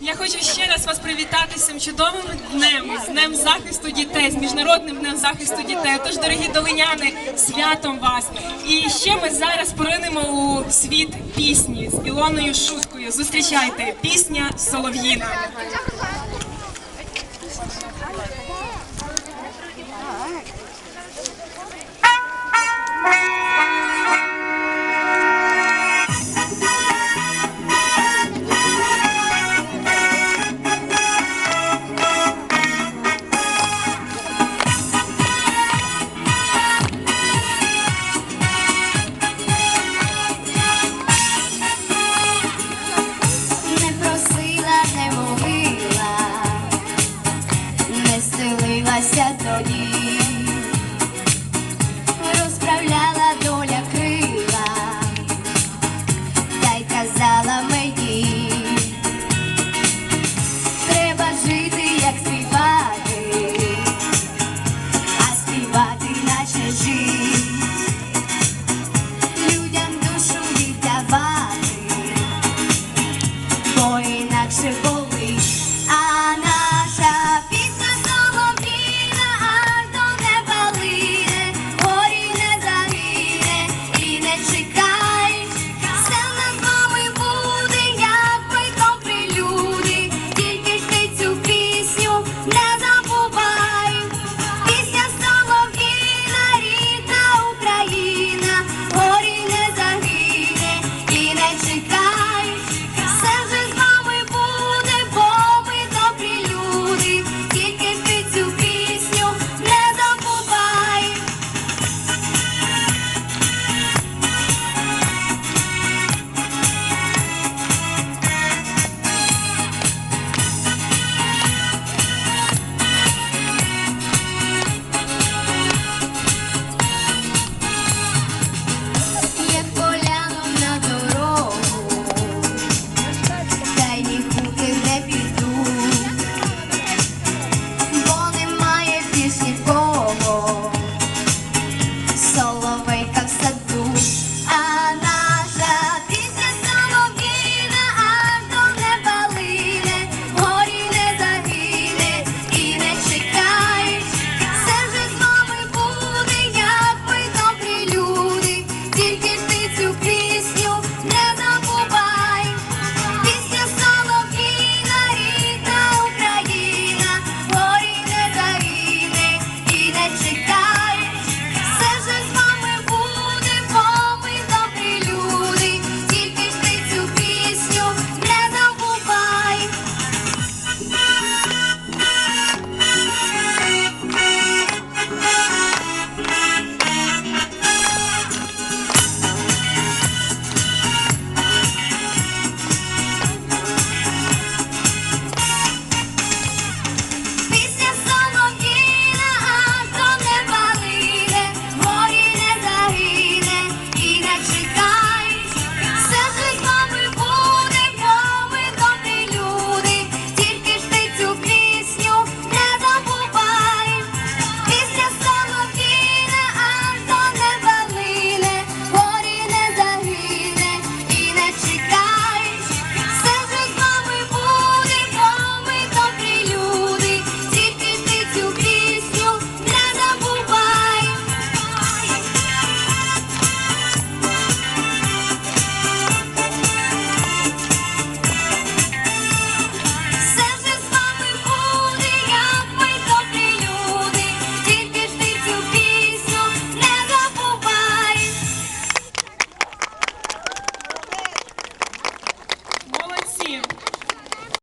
Я хочу ще раз вас привітати з цим чудовим днем, з днем захисту дітей, з міжнародним днем захисту дітей. Тож, дорогі долиняни, святом вас! І ще ми зараз поринемо у світ пісні з Ілоною Шуткою. Зустрічайте пісня Солов'їна. стелилася тоді,